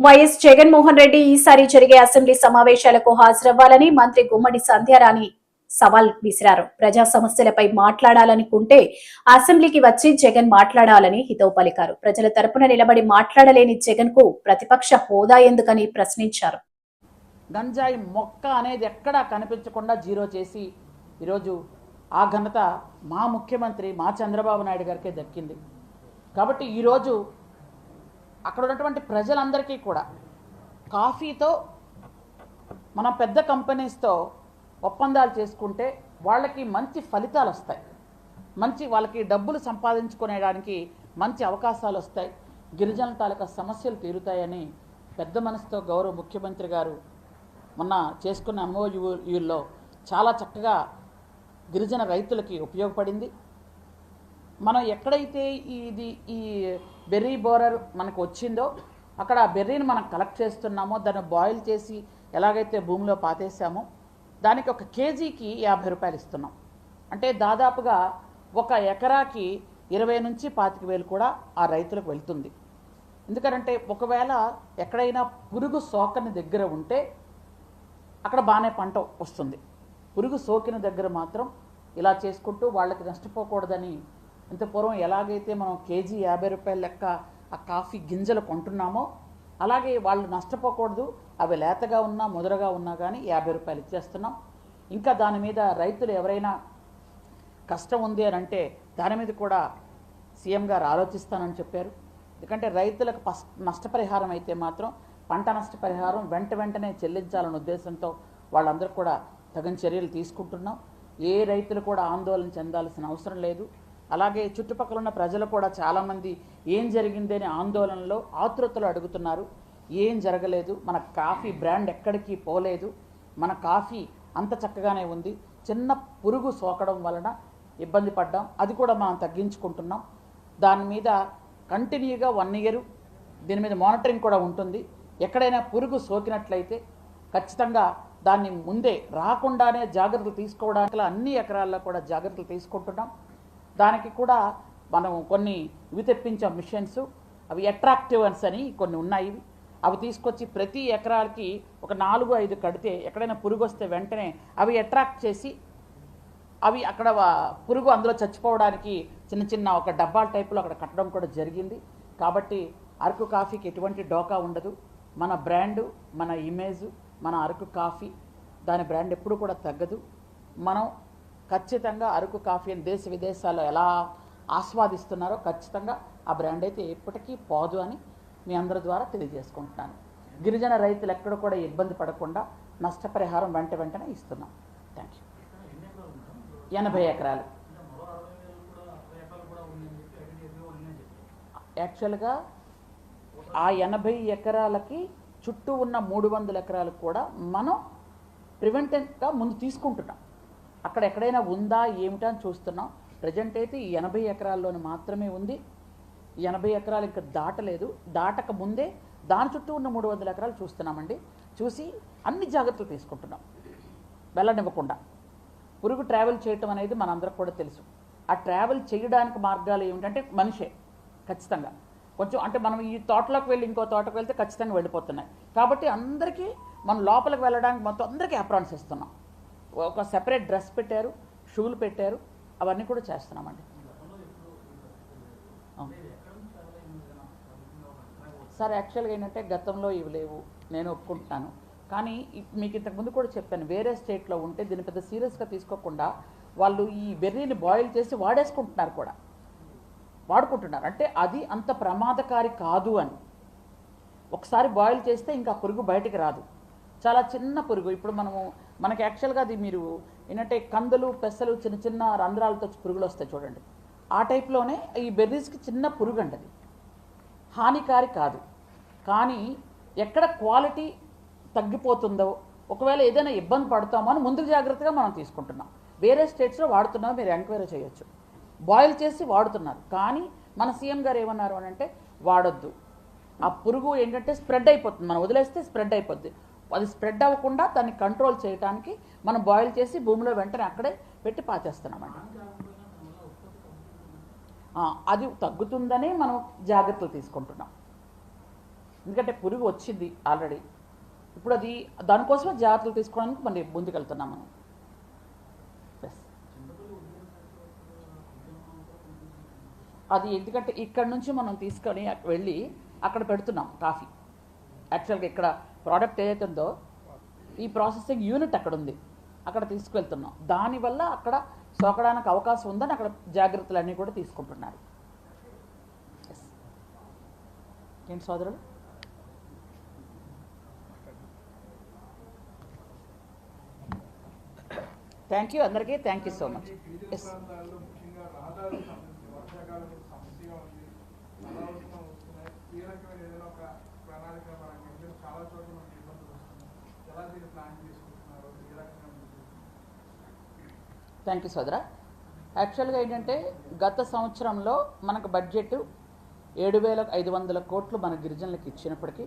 YS Jaganmohan Reddy ఈసారి జరిగే assembly సమావేశాలకు హాజరవ్వాలని మంత్రి గుమ్మడి సంధ్యారాణి సవాల్ విసిరారు. ప్రజా సమస్యలపై మాట్లాడాలనుకుంటే అసెంబ్లీకి వచ్చి జగన్ మాట్లాడాలని హితవు పలికారు. ప్రజల తరపున నిలబడి మాట్లాడలేని జగన్కు ప్రతిపక్ష హోదా ఎందుకని ప్రశ్నించారు. గంజాయి మొక్క అనేది ఎక్కడా కనిపించకుండా జీరో చేసి ఈరోజు ఆ ఘనత మా ముఖ్యమంత్రి మా చంద్రబాబు నాయుడు గారికే దక్కింది. కాబట్టి ఈరోజు అక్కడ ఉన్నటువంటి ప్రజలందరికీ కూడా కాఫీతో మన పెద్ద కంపెనీస్తో ఒప్పందాలు చేసుకుంటే వాళ్ళకి మంచి ఫలితాలు వస్తాయి. మంచి వాళ్ళకి డబ్బులు సంపాదించుకునేడానికి మంచి అవకాశాలు వస్తాయి. గిరిజనుల తాలూకా సమస్యలు తీరుతాయని పెద్ద మనసుతో గౌరవ ముఖ్యమంత్రి గారు మొన్న చేసుకున్న ఎంఓయూలో చాలా చక్కగా గిరిజన రైతులకి ఉపయోగపడింది. మనం ఎక్కడైతే ఇది ఈ బెర్రీ బోరర్ మనకు వచ్చిందో అక్కడ ఆ బెర్రీని మనం కలెక్ట్ చేస్తున్నామో దాన్ని బాయిల్ చేసి ఎలాగైతే భూమిలో పాతేసామో దానికి ఒక కేజీకి యాభై రూపాయలు ఇస్తున్నాం. అంటే దాదాపుగా ఒక ఎకరాకి ఇరవై నుంచి పాతిక వేలు కూడా ఆ రైతులకు వెళ్తుంది. ఎందుకంటే ఒకవేళ ఎక్కడైనా పురుగు సోకని దగ్గర ఉంటే అక్కడ బాగానే పంట వస్తుంది. పురుగు సోకిన దగ్గర మాత్రం ఇలా చేసుకుంటూ వాళ్ళకి నష్టపోకూడదని ఇంతపూర్వం ఎలాగైతే మనం కేజీ యాభై రూపాయల లెక్క ఆ కాఫీ గింజలు కొంటున్నామో అలాగే వాళ్ళు నష్టపోకూడదు. అవి లేతగా ఉన్నా ముదరగా ఉన్నా కానీ యాభై రూపాయలు ఇచ్చేస్తున్నాం. ఇంకా దాని మీద రైతులు ఎవరైనా కష్టం ఉంది అని అంటే దాని మీద కూడా సీఎం గారు ఆలోచిస్తానని చెప్పారు. ఎందుకంటే రైతులకు పస్ నష్టపరిహారం అయితే మాత్రం పంట నష్టపరిహారం వెంట వెంటనే చెల్లించాలనే ఉద్దేశంతో వాళ్ళందరూ కూడా తగిన చర్యలు తీసుకుంటున్నాం. ఏ రైతులు కూడా ఆందోళన చెందాల్సిన అవసరం లేదు. అలాగే చుట్టుపక్కల ఉన్న ప్రజలు కూడా చాలామంది ఏం జరిగింది అనే ఆందోళనలో ఆతృతలు అడుగుతున్నారు. ఏం జరగలేదు. మన కాఫీ బ్రాండ్ ఎక్కడికి పోలేదు. మన కాఫీ అంత చక్కగానే ఉంది. చిన్న పురుగు సోకడం వలన ఇబ్బంది పడ్డాం. అది కూడా మనం తగ్గించుకుంటున్నాం. దాని మీద కంటిన్యూగా వన్ ఇయర్ దీని మీద మానిటరింగ్ కూడా ఉంటుంది. ఎక్కడైనా పురుగు సోకినట్లయితే ఖచ్చితంగా దాన్ని ముందే రాకుండానే జాగ్రత్తలు తీసుకోవడానికి అన్ని ఎకరాల్లో కూడా జాగ్రత్తలు తీసుకుంటున్నాం. దానికి కూడా మనం కొన్ని ఇవి తెప్పించాం మిషన్స్ అవి అట్రాక్టివ్స్ అని కొన్ని ఉన్నాయి. అవి తీసుకొచ్చి ప్రతి ఎకరాలకి ఒక నాలుగు ఐదు కడితే ఎక్కడైనా పురుగు వస్తే వెంటనే అవి అట్రాక్ట్ చేసి అవి అక్కడ పురుగు అందులో చచ్చిపోవడానికి చిన్న చిన్న ఒక డబ్బాల టైపులో అక్కడ కట్టడం కూడా జరిగింది. కాబట్టి అరకు కాఫీకి ఎటువంటి డోకా ఉండదు. మన బ్రాండు మన ఇమేజ్ మన అరకు కాఫీ దాని బ్రాండ్ ఎప్పుడు కూడా తగ్గదు. మనం ఖచ్చితంగా అరకు కాఫీని దేశ విదేశాల్లో ఎలా ఆస్వాదిస్తున్నారో ఖచ్చితంగా ఆ బ్రాండ్ అయితే ఎప్పటికీ పోదు అని మీ అందరి ద్వారా తెలియజేసుకుంటున్నాను. గిరిజన రైతులు ఎక్కడ కూడా ఇబ్బంది పడకుండా నష్టపరిహారం వెంట వెంటనే ఇస్తున్నాం. థ్యాంక్ యూ ఎనభై ఎకరాలు. యాక్చువల్గా ఆ ఎనభై ఎకరాలకి చుట్టూ ఉన్న మూడు వందల ఎకరాలకు కూడా మనం ప్రివెంటివ్గా ముందు తీసుకుంటున్నాం. అక్కడ ఎక్కడైనా ఉందా ఏమిటా అని చూస్తున్నాం. ప్రజెంట్ అయితే ఈ ఎనభై ఎకరాల్లోని మాత్రమే ఉంది. ఎనభై ఎకరాలు ఇంకా దాటలేదు. దాటక ముందే దాని చుట్టూ ఉన్న మూడు వందల ఎకరాలు చూస్తున్నామండి. చూసి అన్ని జాగ్రత్తలు తీసుకుంటున్నాం. వెళ్ళనివ్వకుండా. పురుగు ట్రావెల్ చేయటం అనేది మనందరికి కూడా తెలుసు. ఆ ట్రావెల్ చేయడానికి మార్గాలు ఏమిటంటే మనిషే ఖచ్చితంగా. కొంచెం అంటే మనం ఈ తోటలోకి వెళ్ళి ఇంకో తోటకు వెళ్తే ఖచ్చితంగా వెళ్ళిపోతున్నాయి. కాబట్టి అందరికీ మనం లోపలికి వెళ్ళడానికి మొత్తం అందరికీ అప్రాన్స్ ఇస్తున్నాం. ఒక సెపరేట్ డ్రెస్ పెట్టారు షూలు పెట్టారు అవన్నీ కూడా చేస్తున్నామండి. సార్ యాక్చువల్గా ఏంటంటే గతంలో ఇవి లేవు నేను ఒప్పుకుంటున్నాను. కానీ మీకు ఇంతకుముందు కూడా చెప్పాను వేరే స్టేట్లో ఉంటే దీన్ని పెద్ద సీరియస్గా తీసుకోకుండా వాళ్ళు ఈ బెర్రీని బాయిల్ చేసి వాడేసుకుంటున్నారు కూడా. వాడుకుంటున్నారు. అంటే అది అంత ప్రమాదకారి కాదు అని. ఒకసారి బాయిల్ చేస్తే ఇంకా పురుగు బయటికి రాదు. చాలా చిన్న పురుగు. ఇప్పుడు మనము మనకి యాక్చువల్గా అది మీరు ఏంటంటే కందులు పెసలు చిన్న చిన్న రంధ్రాలతో పురుగులు వస్తాయి చూడండి. ఆ టైప్లోనే ఈ బెర్రీస్కి చిన్న పురుగు అండి అది హానికారి కాదు. కానీ ఎక్కడ క్వాలిటీ తగ్గిపోతుందో ఒకవేళ ఏదైనా ఇబ్బంది పడతామో అని ముందు జాగ్రత్తగా మనం తీసుకుంటున్నాం. వేరే స్టేట్స్లో వాడుతున్నాం మీరు ఎంక్వైరీ చేయొచ్చు. బాయిల్ చేసి వాడుతున్నారు. కానీ మన సీఎం గారు ఏమన్నారు అని అంటే వాడొద్దు. ఆ పురుగు ఏంటంటే స్ప్రెడ్ అయిపోతుంది. మనం వదిలేస్తే స్ప్రెడ్ అయిపోద్ది. అది స్ప్రెడ్ అవ్వకుండా దాన్ని కంట్రోల్ చేయడానికి మనం బాయిల్ చేసి భూమిలో వెంటనే అక్కడే పెట్టి పాచేస్తున్నామండి. అది తగ్గుతుందనే మనం జాగ్రత్తలు తీసుకుంటున్నాం. ఎందుకంటే పురుగు వచ్చింది ఆల్రెడీ. ఇప్పుడు అది దానికోసమే జాగ్రత్తలు తీసుకోవడానికి మనం ముందుకెళ్తున్నాం మనం. అది ఎందుకంటే ఇక్కడ నుంచి మనం తీసుకొని వెళ్ళి అక్కడ పెడుతున్నాం కాఫీ. యాక్చువల్గా ఇక్కడ ప్రోడక్ట్ ఏదైతే ఉందో ఈ ప్రాసెసింగ్ యూనిట్ అక్కడ ఉంది అక్కడ తీసుకువెళ్తున్నాం. దానివల్ల అక్కడ సోకడానికి అవకాశం ఉందని అక్కడ జాగ్రత్తలన్నీ కూడా తీసుకుంటున్నారు. ఏంటి సోదరులు? థ్యాంక్ యూ అందరికీ thank you so much yes ప్రణాళిక పరంగా చాలా చోట్ల మనకి ఇబ్బందులు వస్తున్నాయి. ఎలా దీన్ని ప్లాన్ చేసుకుంటున్నారు? ఏ రకంగా థ్యాంక్ యూ సోదరా. యాక్చువల్గా ఏంటంటే గత సంవత్సరంలో మనకు బడ్జెట్ ఏడు వేల ఐదు వందల కోట్లు మన గిరిజనులకు ఇచ్చినప్పటికీ